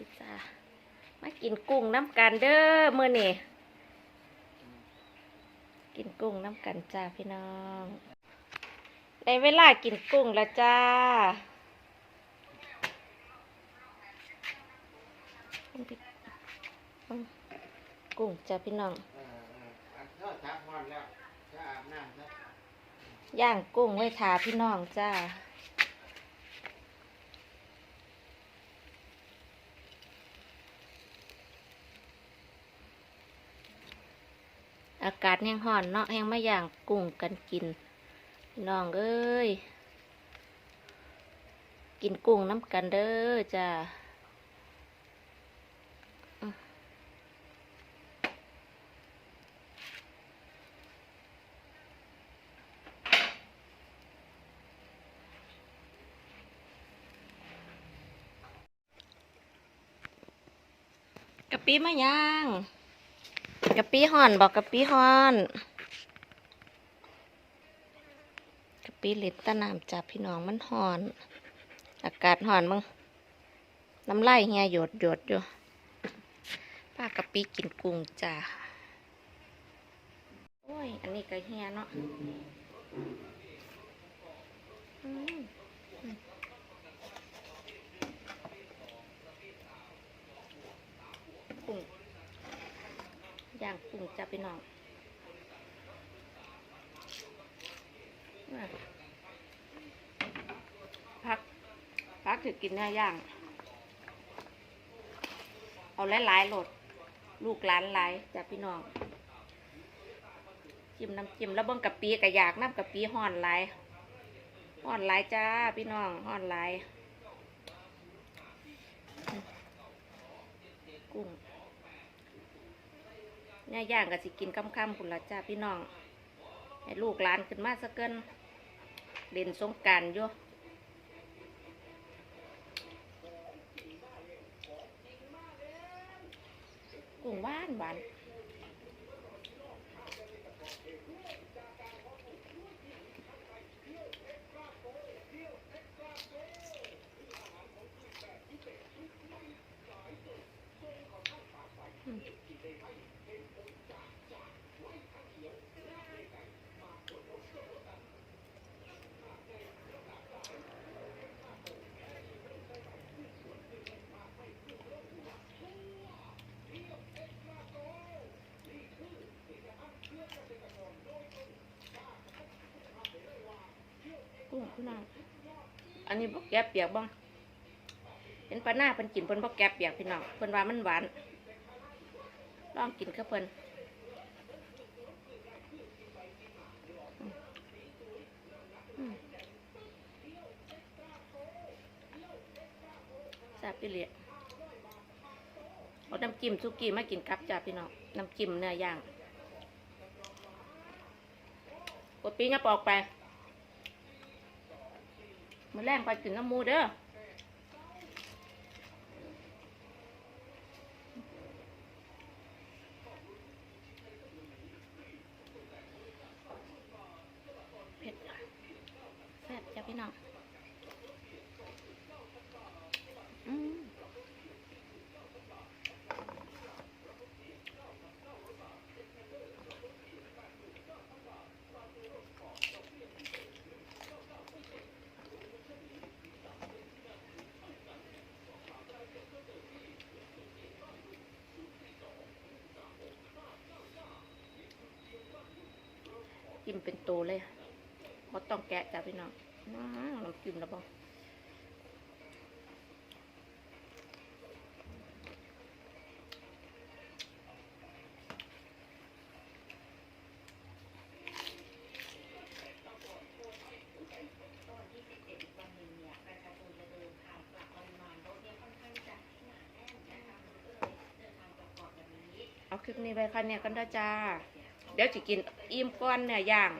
ดีจ้ามากินกุ้งน้ำกันเด้อมื้อนี่กินกุ้งน้ำกันจ้าพี่น้อง ในเวลากินกุ้งแล้วจ้ากุ้งจ้าพี่น้องย่างกุ้งไว้ทาพี่น้องจ้า อากาศยังห่อนเนาะยังไม่ย่างกุ้งกันกินน้องเอ้ย กินกุ้งน้ำกันเด้อจ้ากะปิมาย่าง กะปิห่อนบอกกะปิห่อนกะปิล็ดตะน้ำจับพี่น้องมันห่อน อากาศห่อนมึงน้ำลายเฮียหยดหยดอยู่ป้ากะปิกินกุ้งจ้าโอ้ย อันนี้ก็เฮียเนาะอืมอืมกุ้ง ย่างกุ้งจ้าพี่น้องพักพักถือกินเนื้อย่าง เอาหลายๆโหลด ลูกหลานหลายจ้ะพี่น้องจิ้มน้ำจิ้มแล้วเบิ่งกะปิกะอยากน้ำกะปิห่อนหลายห่อนหลายจ้าพี่น้องห่อนหลายกุ้ง เนี่ยย่างก็สิกินค่ำๆคุณละจ้าพี่น้อง ให้ลูกหลานขึ้นมาสักเกินเล่นสงการอยู่กุ้งหวานหวานอืม พี่น้องอันนี้บอกแกบเปียกบ้างเห็นปลาหน้าเพิ่นกินเพิ่นบอกแกบเปียกพี่น้องเพิ่นว่ามันหวานลองกินกับเพิ่นแซ่บไปเลยเอาน้ำจิ้มซุกี้มากินกับจ้าพี่น้องน้ำจิ้มเนื้อย่างกดปีเนี้ยปอกไป มาแรงไปกินน้ำมูเด้อเผ็ดแซ่บจ้ะพี่น้องอืม จิ้มเป็นตัวเลยเพราะต้องแกะจ้ะพี่น้องน้ำน้ำจิ้มแล้วบ้างเอาคลิปนี้ไปค่ะเนี่ยกันด้จ้า ดี๋ยวจะกินอิ่มก้อนเนื้อย่าง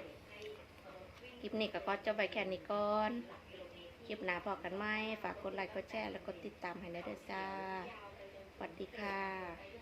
คลิปนี้ก็ก็จะไปแค่นี้ก่อนคลิปหน้าพอกันไหมฝากกดไลค์กดแชร์แล้วกดติดตามให้ได้ด้วยจ้าสวัสดีค่ะ